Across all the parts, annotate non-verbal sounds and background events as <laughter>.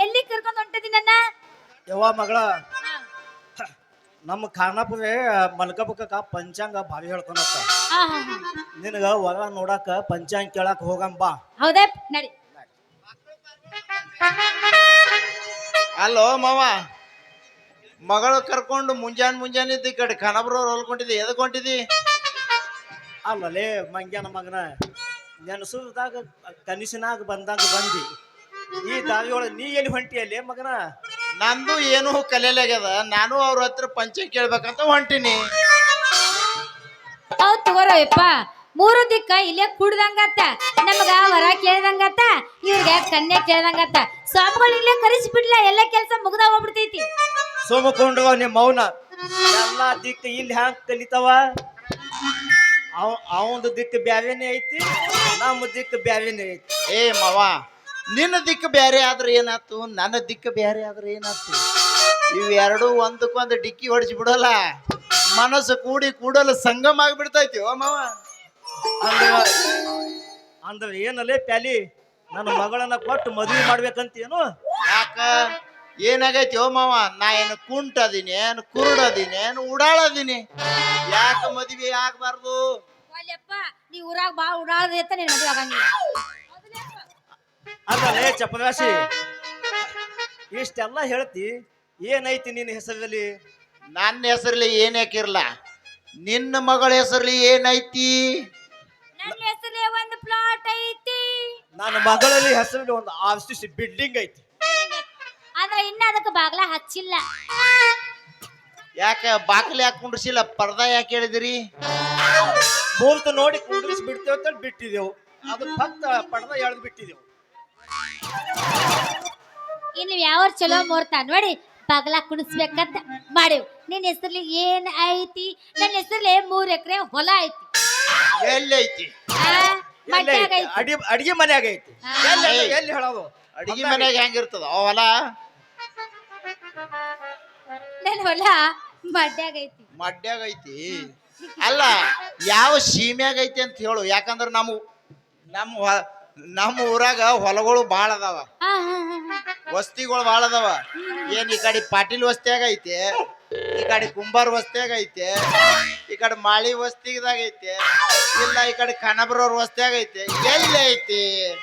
ಎಲ್ಲಿ ಕರ್ಕೊಂಡು ಹೊಂಟಿದಿ ನನ್ನ? ಯವ್ವ ಮಗಳ ನಮ್ಮ ಖಾನಾಪುರ ಮಲ್ಕಬಕ್ಕ ಪಂಚಾಂಗ ಭಾರಿ ಹೇಳ್ಕೊಳತ್ತ ಹಾ ಹಾ ಹಾ. ನಿನಗ ಹೊರ ನೋಡಕ ಪಂಚಾಂಗ ಕೇಳಾಕ ಹೋಗಂಬ. ಹೌದೇ ನಡಿ. ಅಲ್ಲೋ ಮಾವ ಮಗಳು ಕರ್ಕೊಂಡು ಮುಂಜಾನೆ ಮುಂಜಾನೆ ಇದ್ದಿ ಈ ಕಡೆ ಖಾನಾಪುರವ್ರು ಹೊಲ್ಕೊಂಡಿದ್ದಿ ಎದಕ್ ಹೊಂಟಿದಿ ಅಲ್ಲಲೇ ಮಂಗ್ಯಾನ ಮಗನ ನೆನಸುದಾಗ ಕನಸಿನಾಗ ಬಂದಾಗ ಬಂದಿ. ಈ ದಾವಿಯೊಳಗೆ ನೀ ಎಲ್ಲಿ ಹೊಂಟಿಯಲ್ಲಿ ಮಗನ? ನಂದು ಏನು ಕಲಿಯಲಾಗ್ಯದ ನಾನು ಅವ್ರ ಹತ್ರ ಪಂಚ ಕೇಳ್ಬೇಕಂತ ಹೊಂಟಿನಿ. ಹೌದ್ ತಗೋರಪ್ಪ ಮೂರು ದಿಕ್ಕ ಇಲ್ಲೇ ಕುಡ್ದಂಗತ್ತ ನಮಗ ವರ ಕೇಳ್ದಂಗತ್ತ ಇವ್ರಿಗೆ ಕನ್ಯಾ ಕೇಳ್ದಂಗತ್ತ. ಸ್ವಾಮಿಗಳು ಇಲ್ಲೇ ಕರೆಸಿ ಬಿಡ್ಲ ಎಲ್ಲ ಕೆಲಸ ಮುಗ್ದ ಹೋಗ್ಬಿಡ್ತೈತಿ. ಸೋಮಕೊಂಡು ನಿಮ್ಮ ಮೌನ. ಎಲ್ಲಾ ದಿಕ್ಕ ಇಲ್ಲಿ ಹ್ಯಾಂಗ ಕಲಿತಾವ? ಅವ ಅವಂದು ದಿಕ್ಕ ಬ್ಯಾವೇನೆ ಐತಿ ನಮ್ಮ ದಿಕ್ಕ ಬ್ಯಾವೇನೆ ಐತಿ. ಏ ಮಾವ ನಿನ್ನ ದಿಕ್ಕು ಬೇರೆ ಆದ್ರೆ ಏನಾತು? ನನ್ನ ದಿಕ್ಕು ಬೇರೆ ಆದ್ರೆ ಏನಾತು? ಇವೆರಡೂ ಒಂದಕ್ಕೊಂದು ಡಿಕ್ಕಿ ಹೊಡಿಸಿ ಬಿಡಲ್ಲ. ಮನಸ್ಸು ಕೂಡಿ ಕೂಡಲು ಸಂಗಮ ಆಗ್ಬಿಡ್ತೈತಿ ಓ ಮಾವ. ಅಂದ್ರೆ ಅಂದ್ರ ಏನಲ್ಲೇ ಪ್ಯಾಲಿ ನನ್ನ ಮಗಳನ್ನ ಕೊಟ್ಟು ಮದುವೆ ಮಾಡ್ಬೇಕಂತೇನು ಯಾಕ? ಏನಾಗೈತಿ ಓ ಮಾವ? ನಾ ಏನು ಕುಂಟದೀನಿ ಏನು ಕುರುಡದೀನಿ ಏನು ಉಡಾಳದೀನಿ. ಯಾಕ ಮದುವೆ ಆಗ್ಬಾರ್ದು? ಅಲ್ಲಪ್ಪ ನೀ ಊರಾಗ ಬಾ ಉಡಾಳದ ನೀನ್ ಮದುವೆ ಆಗಂಗಿಲ್ಲ. ಅಲ್ಲಲೇ ಚಪರಾಶಿ ಇಷ್ಟೆಲ್ಲ ಹೇಳ್ತಿ ಏನೈತಿ ನಿನ್ನ ಹೆಸರಲ್ಲಿ? ನನ್ನ ಹೆಸರಲ್ಲಿ ಏನ್ ಯಾಕಿರ್ಲ? ನಿನ್ನ ಮಗಳ ಹೆಸರಲ್ಲಿ ಏನೈತಿ? ನನ್ನ ಹೆಸರಲ್ಲಿ ಒಂದು ಪ್ಲಾಟ್ ಐತಿ. ನನ್ನ ಮಗಳಲ್ಲಿ ಹೆಸರಲ್ಲಿ ಒಂದು ಆರ್ ಸಿ ಸಿ ಬಿಲ್ಡಿಂಗ್ ಐತಿ. ಆದ್ರೆ ಇನ್ನ ಅದಕ್ಕೆ ಬಾಗ್ಲ ಹಚ್ಚಿಲ್ಲ. ಯಾಕೆ ಬಾಕಲಿ ಯಾಕೆ ಕುಂಡ್ರಿಸಿಲ್ಲ? ಪರ್ದ ಯಾಕೆ ಹೇಳಿದಿರಿ? ಮೂರ್ತ ನೋಡಿ ಕುಂಡ್ರಿಸಿ ಬಿಡ್ತೇವೆ ಅಂತ ಬಿಟ್ಟಿದೆವು ಅದು ಭಕ್ತ ಪಡ್ದ ಎಳ್ದು ಬಿಟ್ಟಿದೆವು ಇನ್ನು ಯಾವ ಚಲೋ ಮುಹೂರ್ತ? ನೋಡಿ ಬಗಲ ಕುಣಿಸ್ಬೇಕಂತ ಮಾಡಿವ್. ನಿನ್ನ ಹೆಸರ್ಲಿ ಏನ್ ಐತಿ? ನನ್ನ ಹೆಸರ್ಲಿ ಮೂರ್ ಎಕರೆ ಹೊಲ ಐತಿ. ಎಲ್ಲೈತಿ? ಆ, ಎಲ್ಲಿ ಮಡ್ಯಾಗ ಐತಿ? ಅಡಿ ಅಡಿಗೆ ಮನ್ಯಾಗ ಐತಿ. ಎಲ್ಲಿ ಅದು? ಏಯ್. ಎಲ್ಲಿ ಹೇಳೋದು? ಅಡಿಗೆ ಮನ್ಯಾಗ ಹೆಂಗಿರ್ತದ? ಹೊಲ? ನನ್ನ ಹೊಲ ಮಡ್ಯಾಗ ಐತಿ. ಮಡ್ಯಾಗ ಐತಿ? ಅಲ್ಲ ಯಾವ ಸೀಮ್ಯಾಗ ಐತಿ ಅಂತ ಹೇಳು. ಯಾಕಂದ್ರ ನಮ್ಮ ನಮ್ಮ ನಮ್ಮ ಊರಾಗ ಹೊಲಗಳು ಬಾಳ ಅದಾವ. ವಸ್ತಿಗಳು ಬಾಳ ಅದಾವ ಏನ್ ಈ ಕಡೆ ಪಾಟೀಲ್ ವಸ್ತಿಯಾಗ ಐತೆ ಈ ಕಡೆ ಕುಂಬಾರ್ ವಸ್ತಿಯಾಗ ಐತೆ ಈ ಕಡೆ ಮಾಳಿ ವಸ್ತಿದಾಗ ಐತೆ ಇಲ್ಲ ಈ ಕಡೆ ಖಾನಾಪುರವ್ರ ವಸ್ತಿಯಾಗ ಐತೆ ಎಲ್ಲಿ ಐತಿ?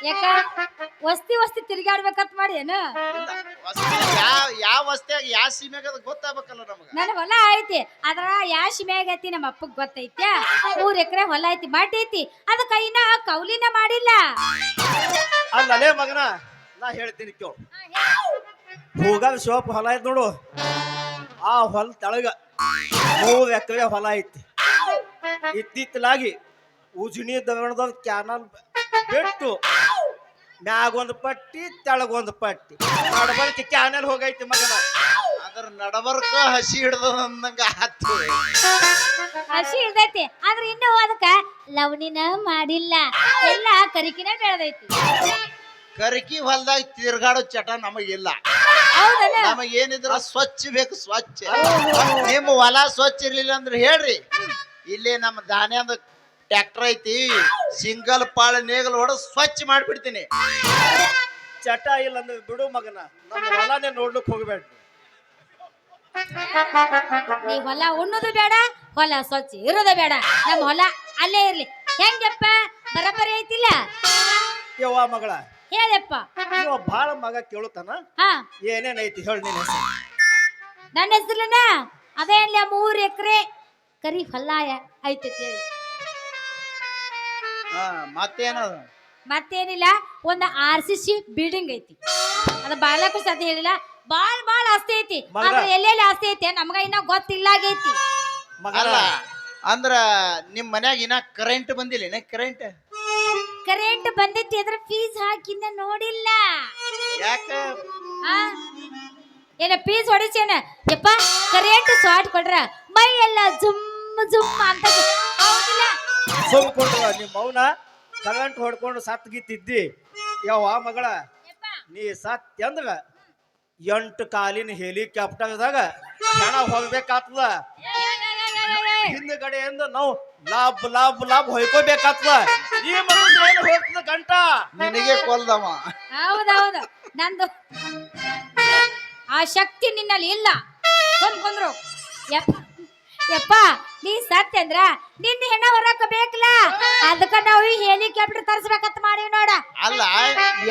ಯಾಕ? ವಸ್ತಿ ವಸ್ತಿ ತಿರ್ಗಾಡ್ಬೇಕಂತ ಮಾಡಿ ಏನು ಇಲ್ಲ, ವಸ್ತಿ ಯಾವ ಯಾವ ವಸ್ತಿಯಾಗ ಯಾವ ಸೀಮೆಗೆ ಗೊತ್ತಾಗಬೇಕಲ್ಲ ಗೊತ್ತಾಗ್ಬೇಕಲ್ಲ ನಮ್ಗೆ. ನನ್ನ ಹೊಲ ಐತಿ. ಅದ್ರ ಯಾವ ಶಿಮ್ಯಾಗ ಐತಿ ನಮ್ಮ ಅಪ್ಪಗೆ ಬರ್ತೈತೆ ಮೂರು ಎಕರೆ ಹೊಲ ಐತಿ ಮಡ್ ಐತಿ. ಅದಕ್ಕ ಇನ್ನ ಕೌಲಿನ ಮಾಡಿಲ್ಲ. ಅಲ್ಲೇ ಮಗನ ನಾ ಹೇಳ್ತೀನಿ ಕೇಳು. ಹೋಗಾಗ ಸೋಪ್ ಹೊಲ ಐತಿ ನೋಡು. ಆ ಹೊಲ ತೆಳಗ ಮೂರು ಎಕರೆ ಹೊಲ ಐತಿ. ಇತ್ತಿತ್ತಲಾಗಿ ಉಜಿನಿ ದವಣದ ಕ್ಯಾನಲ್ ಬಿಟ್ಟು ಮ್ಯಾಗೊಂದು ಪಟ್ಟಿ ತೆಳಗೊಂದು ಪಟ್ಟಿ. ನಡಬರ್ಕಿ ಕ್ಯಾನಲ್ ಹೋಗೈತಿ ಮಗನ. ಅದ್ರ ನಡಬರ್ಕ ಹಸಿ ಹಿಡ್ದ ಅಂದಂಗ ಆತು. ಹಸಿ ಹಿಡ್ದೈತಿ ಆದ್ರೆ ಇನ್ನು ಅದಕ್ಕ ಲವಣಿನ ಮಾಡಿಲ್ಲ. ಎಲ್ಲ ಕರಿಕಿನ ಬೆಳೆದೈತಿ. ಕರಿಕಿ ಹೊಲ್ದಾಗ ತಿರ್ಗಾಡೋ ಚಟ ನಮಗಿಲ್ಲ. ಹೌದಲ್ಲ? ನಮಗ್ ಏನಿದ್ರ ಸ್ವಚ್ಛ ಬೇಕು ಸ್ವಚ್ಛ. ನಿಮ್ಮ ಹೊಲ ಸ್ವಚ್ಛ ಇರ್ಲಿಲ್ಲ ಅಂದ್ರೆ ಹೇಳ್ರಿ. ಇಲ್ಲಿ ನಮ್ಮ ಧಾನ್ಯದ ಟ್ರ್ಯಾಕ್ಟರ್ ಐತಿ. ಸಿಂಗಲ್ ಪಾಳ ನೇಗಲ್ ಹೊಡೆದು ಸ್ವಚ್ಛ ಮಾಡ್ಬಿಡ್ತೀನಿ. ಚಟ ಇಲ್ಲ ಅಂದ್ರೆ ಬಿಡು ಮಗನ. ನಮ್ಮ ಹೊಲನೇ ನೋಡ್ಲಿಕ್ ಹೋಗ್ಬೇಡ ನೀ ಹೊಲ ಉಣ್ಣೋದು ಬೇಡ ಹೊಲ ಸ್ವಚ್ಛ ಇರೋದು ಬೇಡ. ನಮ್ಮ ಹೊಲ ಅಲ್ಲೇ ಇರ್ಲಿ. ಹೆಂಗಪ್ಪ? ಬರಬರಿ ಐತಿಲ್ಲ? ಯವ್ವ ಮಗಳ ಹೇಳಪ್ಪ. ಇವ ಭಾಳ ಮಗ ಕೇಳುತ್ತಾನ? ಹಾ. ಏನೇನೈತಿ ಹೇಳಿ ನಿನ್ನ ಹೆಸರು. ನನ್ನ ಹೆಸರಿನ ಅದೇ ಇಲ್ಲ ಮೂರ್ ಎಕರೆ ಕರಿ ಫಲ್ಲಾಯ ಐತೈತಿ ಹೇಳಿ. ಹಾ ಮತ್ತೇನದ ಮತ್ತೇನಿಲ್ಲ ಒಂದು ಆರ್ ಸಿ ಸಿ ಬಿಲ್ಡಿಂಗ್ ಐತಿ. ಅದು ಬಾಳಕ್ಕೂ ಸದ್ಯ ಹೇಳಿಲ್ಲ. ಬಾಳ್ ಬಾಳ್ ಆಸ್ತಿ ಐತಿ. ಮಗ. ಆದ್ರೆ ಎಲ್ಲೆಲ್ಲಿ ಆಸ್ತಿ ಐತಿ ನಮ್ಗ ಇನ್ನ ಗೊತ್ತಿಲ್ಲ ಆಗೈತಿ ಮಗನ ಅಲ್ಲ ಅಂದ್ರ ನಿಮ್ ಮನ್ಯಾಗ ಇನ್ನ ಕರೆಂಟ್ ಬಂದಿಲ್ಲ ಕರೆಂಟ್ ಕರೆಂಟ್ ಬಂದೈತಿ ಅದ್ರ ಫೀಸ್ ಹಾಕಿನ ನೋಡಿಲ್ಲ. ಯಾಕ? ಆ? ಏನ ಪೀಸ್ ಹೊಡಿಸೇನ ಯಪ್ಪ ಕರೆಂಟ್ ಶಾರ್ಟ್ ಕೊಡ್ರ. ಮೈ ಎಲ್ಲ ಜುಮ್ ಜುಮ್ ಅಂತ ಹೌದಿಲ್ಲ? ನಿಮ್ಮ ಮೌನ. ಕರೆಂಟ್ ಹೊಡ್ಕೊಂಡು ಸತ್ ಗಿತ್ತಿದ್ದಿ. ಯಾವ ಮಗಳ ಯಪ್ಪ, ನೀ ಸತ್ ಅಂದ್ರ ಎಂಟು ಕಾಲಿನ ಹೆಲಿಕಾಪ್ಟರ್ದಾಗ ಜನ ಹೋಗ್ಬೇಕಾಗ್ತದ. ಹಿಂದ್ಗಡೆಯಿಂದ ನಾವು ಲಾಭ ಲಾಭ ಲಾಭ ಹೊಯ್ಕೋಬೇಕಾಗ್ತದ. ಈ ಏನು ಹೋಗ್ತದ ಗಂಟ? ನಿನಗೆ ಕೊಲ್ದವ. ಹೌದೌದು. ನಂದು ಆ ಶಕ್ತಿ ನಿನ್ನಲ್ಲಿ ಇಲ್ಲ. ಕೊಂದ್ಕೊಂಡ್ರು ಯಪ್ಪ ಯಪ್ಪ ನೀ ಸತ್ಯ ಅಂದ್ರ ನಿನ್ನ ಹೆಣ ಹೊರಕ ಬೇಕಲ್ಲ? ಅದಕ್ಕ ನಾವು ಈ ಹೆಲಿಕಾಪ್ಟರ್ ತರಿಸ್ಬೇಕಂತ ಮಾಡೀವಿ ನೋಡ. ಅಲ್ಲ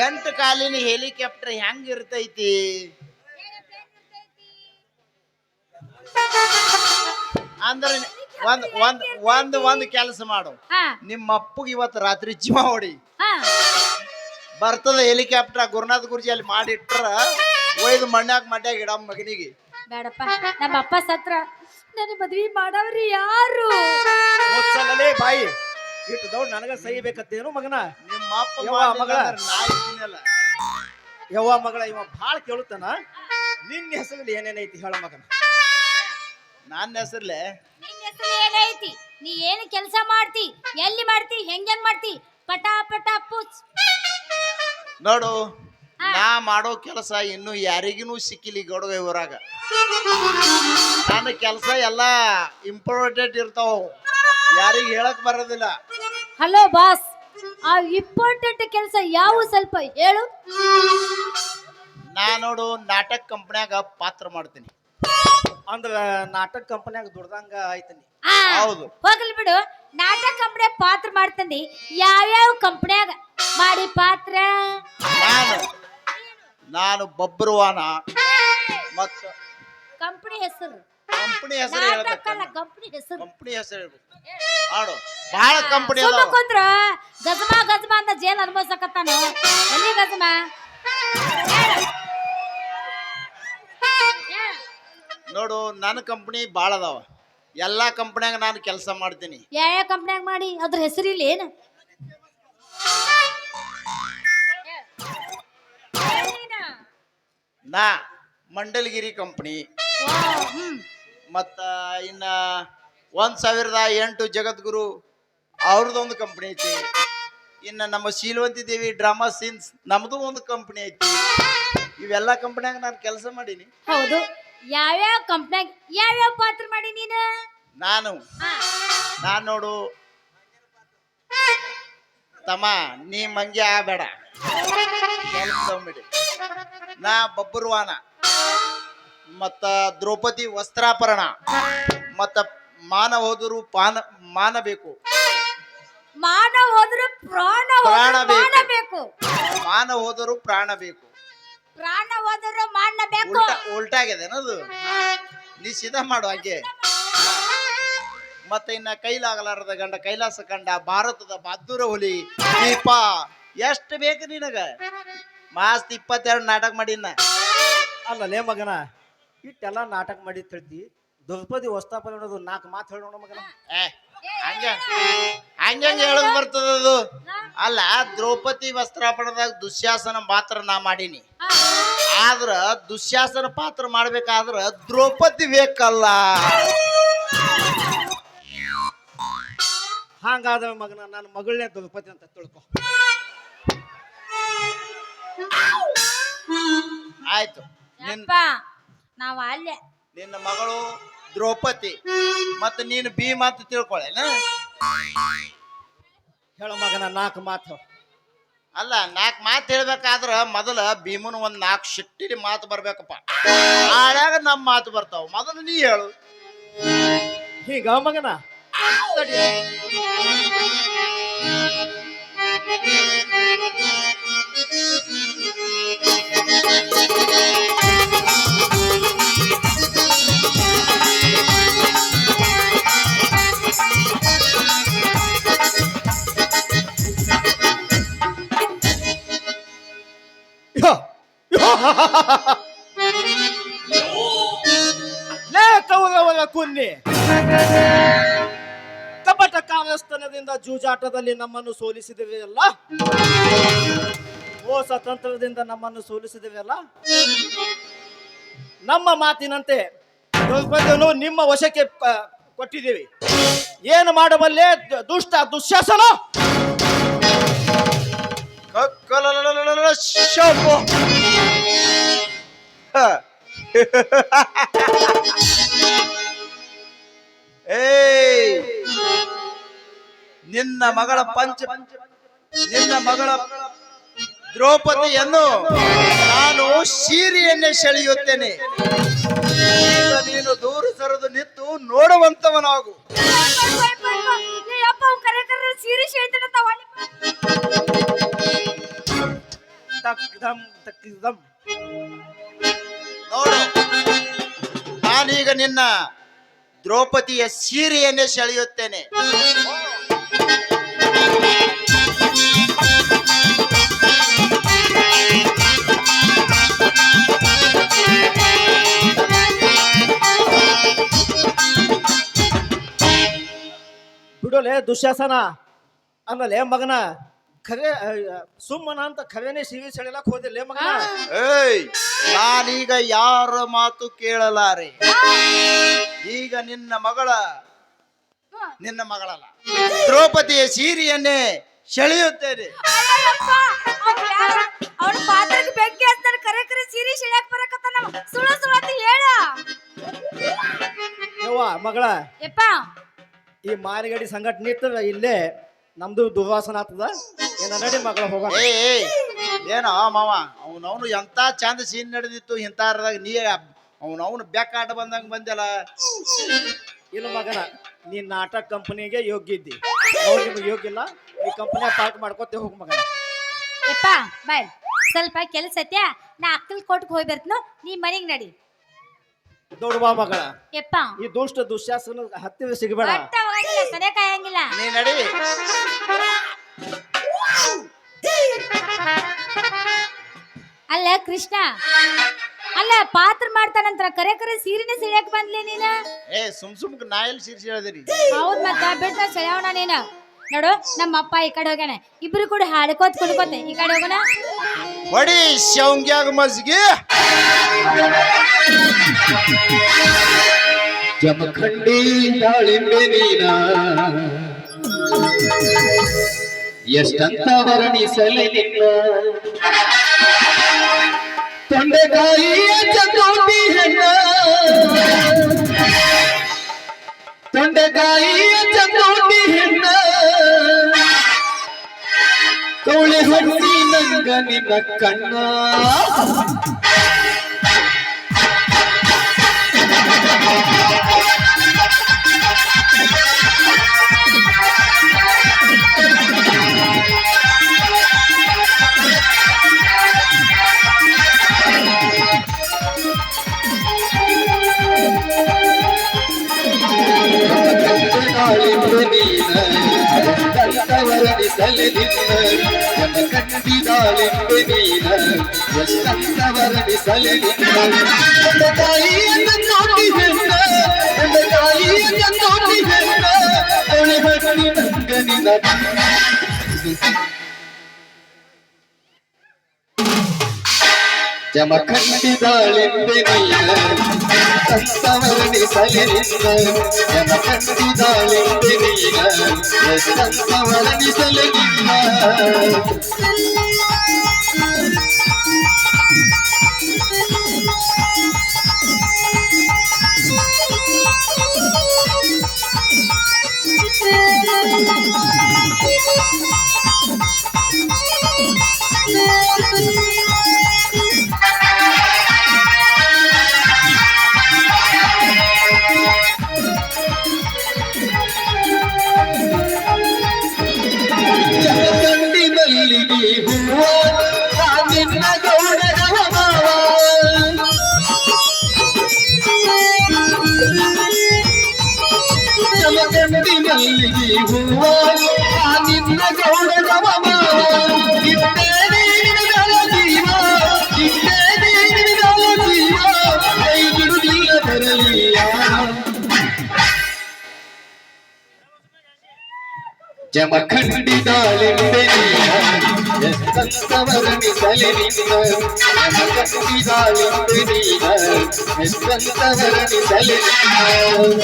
ಎಂಟು ಕಾಲಿನ ಹೆಲಿಕಾಪ್ಟರ್ ಹೆಂಗ್ ಇರ್ತೈತಿ? ಅಂದ್ರೆ ಒಂದ್ ಒಂದ್ ಒಂದ್ ಒಂದ್ ಕೆಲಸ ಮಾಡು. ಹಾ. ನಿಮ್ಮ ಅಪ್ಪಗೆ ಇವತ್ತು ರಾತ್ರಿ ಜೀವ ಹೊಡಿ. ಹಾ. ಬರ್ತದ ಹೆಲಿಕಾಪ್ಟರ್ ಗುರುನಾಥ್ ಗುರುಜಿ ಅಲ್ಲಿ ಮಾಡಿಟ್ರ ಒಯ್ದು ಮಣ್ಣಾಗ ಮಡ್ಯಾಗ ಇಡ ಮಗನಿಗೆ. ಬೇಡಪ್ಪ ನಮ್ಮ ಅಪ್ಪ ಸತ್ರ ನನ್ನ ಮದ್ವಿ ಮಾಡವ್ರಿ ಯಾರು? ಮುಚ್ಚಲೇ ಬಾಯಿ. ಇಟ್ಟು ದೌಡ್ ನನಗ ಸಹಿಬೇಕತ್ತೇನು ಮಗನ? ನಿಮ್ಮ ಅಪ್ಪ ಯವ್ವ, ಮಗಳ. ನಾ ಇದ್ದೀನಲ್ಲ. ಯವ್ವ ಮಗಳ ಇವ ಭಾಳ ಕೇಳುತ್ತಾನ? ನಿನ್ನ ಹೆಸರಲ್ಲಿ ಏನೇನೈತಿ ಹೇಳ ಮಗನ? ನನ್ನ ಹೆಸರ್ಲೆ ನಿನ್ನ ಹೆಸರು ಏನೈತಿ ನೀ ಏನು ಕೆಲಸ ಮಾಡ್ತಿ? ಎಲ್ಲಿ ಮಾಡ್ತಿ? ಹೆಂಗ್ ಮಾಡ್ತಿ? ಪಟ ಪಟ ಪುಚ್. ನೋಡು ನಾ ಮಾಡೋ ಕೆಲಸ ಇನ್ನು ಯಾರಿಗೂ ಸಿಕ್ಕಿಲ್ಲ ಗೊಡವೆ ಗೌಡ ಊರಾಗ. ನನ್ನ ಕೆಲಸ ಎಲ್ಲ ಇಂಪಾರ್ಟೆಂಟ್ ಇರ್ತಾವ. ಯಾರಿಗೆ ಹೇಳಕ್ ಬರೋದಿಲ್ಲ. Hello boss. ಆ ಇಂಪಾರ್ಟೆಂಟ್ ಕೆಲಸ ಯಾವ ಸ್ವಲ್ಪ ಹೇಳು. ನಾ ನೋಡು ನಾಟಕ ಕಂಪ್ನ್ಯಾಗ ಪಾತ್ರ ಮಾಡ್ತೀನಿ. ಅಂದ್ರ ನಾಟಕ ಕಂಪನ್ಯಾಗ ದುಡ್ದಂಗ ಆಯ್ತನಿ. ಆ, ಹೌದು. ಹೋಗ್ಲಿ ಬಿಡು. ನಾಟಕ ಕಂಪನಿ ಪಾತ್ರ ಮಾಡ್ತಂದಿ ಯಾವ್ಯಾವ ಕಂಪನಿಯಾಗ ಮಾಡಿ ಪಾತ್ರ? ನಾನು. ನಾನು ಬಬ್ರುವಾನ. ಮತ್ತ ಕಂಪನಿ ಹೆಸರು. ಕಂಪನಿ ಹೆಸರು ನಾಟಕ ಹೇಳ್ಬೇಕು ಅಲ್ಲ ಕಂಪ್ನಿ ಹೆಸರು. ಕಂಪನಿ ಹೆಸರು ಹೇಳ್ಬೇಕು. ಆಡು. ಬಹಳ ಕಂಪನಿ ಸುಮ್ಮ ಅದಾವ ಕುಂದ್ರ ಗಜಮ ಗಜಮ ಅಂತ ಜೇಲ್ ಅನುಭವಿಸಕತ್ತಾನ. ಎಲ್ಲಿ ಗಜಮ? ಹೇಳು. ಹೇಳು. ನೋಡು ನನ್ನ ಕಂಪನಿ ಭಾಳ ಅದಾವ. ಎಲ್ಲಾ ಕಂಪನ್ಯಾಗ ನಾನು ಕೆಲಸ ಮಾಡ್ತೀನಿ. ಯಾವ ಕಂಪ್ನ್ಯಾಗ ಮಾಡಿ? ಅದ್ರ ಹೆಸರಿಲ್ಲ ಏನು? ನಾ ಮಂಡಲಗಿರಿ ಕಂಪನಿ. ಮತ್ತ ಇನ್ನ ಒಂದ್ ಸಾವಿರದ ಎಂಟು ಜಗದ್ಗುರು ಅವ್ರದ್ದೊಂದು ಕಂಪನಿ ಐತಿ. ಇನ್ನ ನಮ್ಮ ಶೀಲವಂತಿ ದೇವಿ ಡ್ರಾಮಾ ಸೀನ್ಸ್ ನಮ್ದು ಒಂದು ಕಂಪನಿ ಐತಿ. ಇವೆಲ್ಲ ಕಂಪ್ನ್ಯಾಗ ನಾನು ಕೆಲಸ ಮಾಡೀನಿ. ಹೌದು. ಯಾವ್ಯಾವ ಕಂಪ್ನ್ಯಾಗ ಯಾವ್ಯಾವ ಪಾತ್ರ ಮಾಡಿ ನೀನು? ನಾನು. ಹಾ. ನಾನ್ ನೋಡು. ತಮ್ಮ ನೀ ಮಂಗೆ ಆಗಬೇಡ. ನಾ ಬಬ್ಬರ್ವಾನ ಮತ್ತ ದ್ರೌಪದಿ ವಸ್ತ್ರಾಪರಣ. ಮತ್ತ ಮಾನ ಹೋದರು ಪಾನ ಮಾನ ಬೇಕು. ಮಾನ ಹೋದ್ರು ಪ್ರಾಣ ಪ್ರಾಣ ಬೇಕು. ಬೇಕು. ಮಾನ ಹೋದರು ಪ್ರಾಣ ಬೇಕು. ಪ್ರಾಣ ಹೋದರೂ ಮಾಡಬೇಕು ನೀ ಮಾಡು ಹಾಗೆ. ಮತ್ತೆ ಇನ್ನ ಕೈಲಾಗಲಾರದ ಗಂಡ ಕೈಲಾಸ ಕಂಡ ಭಾರತದ ಬಹದ್ದೂರ ಹುಲಿ ದೀಪ ಎಷ್ಟು ಬೇಕು ನಿನಗ? ಮಾಸ್ತ್ ಇಪ್ಪತ್ತೆರಡು ನಾಟಕ ಮಾಡಿನ ಅಲ್ಲಲೇ ಮಗನ ಇಟ್ಟೆಲ್ಲ ನಾಟಕ ಮಾಡಿ ತಿಳ್ತಿ ದ್ರೌಪದಿ ಹೊಸ್ತಾಪ ಅನ್ನೋದು ನಾಲ್ಕು ಮಾತು ಹೇಳೋಣ ಮಗನ. ಏ ಹಂಗ? ಹಂಗಂಗ ಹೇಳಕ್ ಬರ್ತದದು ಅಲ್ಲ ದ್ರೌಪದಿ ವಸ್ತ್ರಾಪಣದಾಗ ದುಶ್ಯಾಸನ ಪಾತ್ರ ನಾ ಮಾಡೀನಿ. ಆದ್ರ ದುಶ್ಯಾಸನ ಪಾತ್ರ ಮಾಡ್ಬೇಕಾದ್ರ ದ್ರೌಪದಿ ಬೇಕಲ್ಲ. ಹಂಗಾದ ಮಗನ ನನ್ನ ಮಗಳನ್ನೇ ದ್ರೌಪದಿ ಅಂತ ತಿಳ್ಕೊ. ಆಯ್ತು. ನಿನ್ ಯಪ್ಪ ನಾವ್ ಅಲ್ಲೇ. ನಿನ್ನ ಮಗಳು ದ್ರೌಪದಿ. ಮತ್ತ ನೀನು ಭೀಮ ಅಂತ ತಿಳ್ಕೊಳ್ಳೇನ ಹೇಳ ಮಗನ ನಾಲ್ಕು ಮಾತು ಅಲ್ಲ ನಾಲ್ಕು ಮಾತು ಹೇಳ್ಬೇಕಾದ್ರ ಮೊದಲ ಭೀಮನ ಒಂದ್ ನಾಲ್ಕು ಶಿಟ್ಟಿನ ಮಾತು ಬರ್ಬೇಕಪ್ಪ. ಆಳಾಗ ನಮ್ಮ ಮಾತು ಬರ್ತಾವ. ಮೊದಲು ನೀ ಹೇಳು. ಹೀಗ ಮಗನ? ತಡಿ. <laughs> ಲೇ ಕೌರವರ ಕುನ್ನಿ. ಕಪಟ ಕಾಮಸ್ತನದಿಂದ ಜೂಜಾಟದಲ್ಲಿ ನಮ್ಮನ್ನು ಸೋಲಿಸಿದಿರಲ್ಲ ಮೋಸ ತಂತ್ರದಿಂದ ನಮ್ಮನ್ನು ಸೋಲಿಸಿದಿರಲ್ಲ ನಮ್ಮ ಮಾತಿನಂತೆ ದ್ರೌಪದಿಯನ್ನು ನಿಮ್ಮ ವಶಕ್ಕೆ ಕೊಟ್ಟಿದ್ದೀವಿ. ಏನು ಮಾಡಬಲ್ಲೆ? ದುಷ್ಟ ದುಶ್ಯಾಸನ ಕಕ್ಕಲಲಲಲಲ <laughs> ಏಯ್! ನಿನ್ನ ಮಗಳ ಪಂಚ ನಿನ್ನ ಮಗಳ ದ್ರೌಪದಿಯನ್ನು ನಾನು ಸೀರೆಯನ್ನೇ ಸೆಳೆಯುತ್ತೇನೆ. ನೀನು ದೂರ ಸರಿದು ನಿಂತು ನೋಡುವಂತವನಾಗು. ಸೀರೆ ನಾನೀಗ ನಿನ್ನ ದ್ರೌಪದಿಯ ಸೀರೆಯನ್ನೇ ಸೆಳೆಯುತ್ತೇನೆ. ಬಿಡೋಲೆ ದುಶ್ಯಾಸನ ಅನ್ನಲೇ ಮಗನ. ಖರೆ ಸುಮ್ಮನ ಅಂತ ಖರೇನೆ ಸಿವಿ ಸೆಳೆಲಕ್ ಹೋದಿಲ್ಲ ಮಗ ಏಯ್ ನಾನೀಗ ಯಾರ ಮಾತು ಕೇಳಲಾರೆ? ಈಗ ನಿನ್ನ ಮಗಳ ನಿನ್ನ ಮಗಳಲ್ಲ. ದ್ರೌಪದಿಯ ಸೀರೆಯನ್ನೇ ಸೆಳೆಯುತ್ತೇನೆ. ಅವನ ಪಾತ್ರಕ್ಕೆ ಬೆಂಕಿ ಹಚ್ತಾನೆ ಕರೆ ಕರೆ ಸೀರೆ ಹೇಳ್ಯಾಕ ಬರಕತ್ತಾನ? ಸುಳ್ಳು ಸುಳ್ಳು ಅಂತ ಹೇಳ. ಯವ್ವ ಮಗಳ ಯಪ್ಪ. ಈ ಮಾರಿಗಡಿ ಸಂಘಟನೆ ಇತ್ತಲ್ಲ ಇಲ್ಲೇ ನಮ್ದು ದುರ್ವಾಸನ ಆಗ್ತದ? ಏನ ನಡಿ ಮಗಳ ಹೋಗೋಣ ಏ ಏನೋ ಮಾವ ಅವನವನು ಎಂತ ಚಂದ ಸೀನ್ ನಡೆದಿತ್ತು ಇಂತಾರದಾಗ ನೀ ಅವನವನು ಬೆಕ್ಕ ಆಟ ಬಂದಂಗ ಬಂದಲ್ಲ ಇಲ್ಲ ಮಗನ ನೀ ನಾಟಕ ಕಂಪನಿಗೆ ಯೋಗ್ಯ ಇದ್ದಿ. ಅವ್ರು ನಿಮಗೆ ಯೋಗ್ಯ ಇಲ್ಲ ಈ ಕಂಪನಿ ಪಾರ್ಟ್ ಮಾಡ್ಕೋತೆ ಹೋಗ ಮಗನ. ಯಪ್ಪ ಬಾಯ್. ಸ್ವಲ್ಪ ಕೆಲಸ ಐತ್ಯಾ? ನಾ ಅಕ್ಕಲ್ ಕೋಟ್ಗೆ ಹೋಗಿ ಬರ್ತೀನೋ ನೀ ಮನೆಗೆ ನಡಿ. ದೊಡ್ಡ ಬಾ ಮಗಳ ಯಪ್ಪ. ಈ ದುಷ್ಟ ದುಶ್ಯಾಸನ ಹತ್ತಿರ ಸಿಗಬೇಡ. ಒಟ್ಟ ಹೋಗಂಗಿಲ್ಲ ಸನೆ ಕಾಯಂಗಿಲ್ಲ. ನೀ ನಡಿ. ಅಲ್ಲ ಕೃಷ್ಣ ಅಲ್ಲ ಪಾತ್ರ ಮಾಡ್ತಾನಂತರ ಕರೆ ಕರೆ ಸೀರೆನೆ ಸೆಳೆಯಕ್ ಬಂದ್ಲಿ ನೀನ? ಏ ಸುಮ್ ಸುಮ್ ನಾ ಎಲ್ಲಿ ಸೀರ್ಸಿ ಹೇಳ್ದಿರಿ ಹೌದ್ ಮತ್ತ ಬೆಟ್ಟ ಸೆಳೆಯೋಣ ನೀನ. ನೋಡು ನಮ್ಮ ಅಪ್ಪ ಈ ಕಡೆ ಹೋಗ್ಯಾನ. ಇಬ್ರು ಕೂಡ ಹಾಡ್ಕೋತ್ ಕುಡ್ಕೋತೆ ಈ ಕಡೆ ಹೋಗೋಣ. ಹೊಡಿ ಶೌಂಗ್ಯಾಗ ಮಜ್ಗಿ. ಜಮಖಂಡಿ ದಾಳಿಂಬೆ ನೀನ ಎಷ್ಟಂತ ವರ್ಣಿಸಲಿ ನಿನ್ನ? ತೊಂಡೆಕಾಯಿ ಚಕೋಟಿ ಹೆಣ್ಣ. ತೊಂಡೆಕಾಯಿ ಚಕೋಟಿ ಹೆಣ್ಣ. ಕೌಳೆ ಹೊಟ್ಟಿ ನಂಗ ನಿನ್ನ ಕಣ್ಣ. ನೀನ ಎಷ್ಟಂತವರಣಿಸಲಿ ನಿನ್ನ ನನ್ನ ತಾಯಿಯನ್ನು ನೋಡಿ ಹೆಣ್ಣ ನನ್ನ ತಾಯಿಯನ್ನು ನೋಡಿ ಹೆಣ್ಣ ಅವಳೆ ಹಣ್ಣಿ ನಂಗ ನಿನ್ನ ಜಮಖಂಡಿ ದಾಳಿಂಬೆ ನೀನ ಸಂತವರಣಿಸಲಿ ನಿನ್ನ ಜಮಖಂಡಿ ದಾಳಿಂಬೆ ನೀನ ಸಂತವರಣಿಸಲಿ ನಿನ್ನ ಜಮಖಂಡಿ ಮಲ್ಲಿಗೆ ಹೂವ ಆ ನಿನ್ನ ಗೌಡರವ ಮಾವ ಇದ್ದೇನೆ ನಿನಗಳ ಜೀವ ಇದ್ದೇನೆ ನಿನಗಳ ಜೀವ ಕೈ ಬಿಡುವುದಿಲ್ಲ ಬರಲಿಲ್ಲ ಜಮಖಂಡಿದಾಳೆಂದೆನಿಲ್ಲ ಎಷ್ಟಂತವರನಿ ತಲೆನಿಂದ ಜಮಖಂಡಿದಾಳೆಂದೆನಿಲ್ಲ ಎಷ್ಟಂತವರನಿ ತಲೆನಿಂದ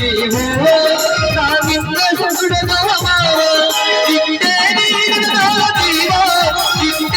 ನೀವು ನಾವಿಂದ ಸಗುಡದ ಹಿಂದೆ ನೀರಿನ ಕೈ ನೀನ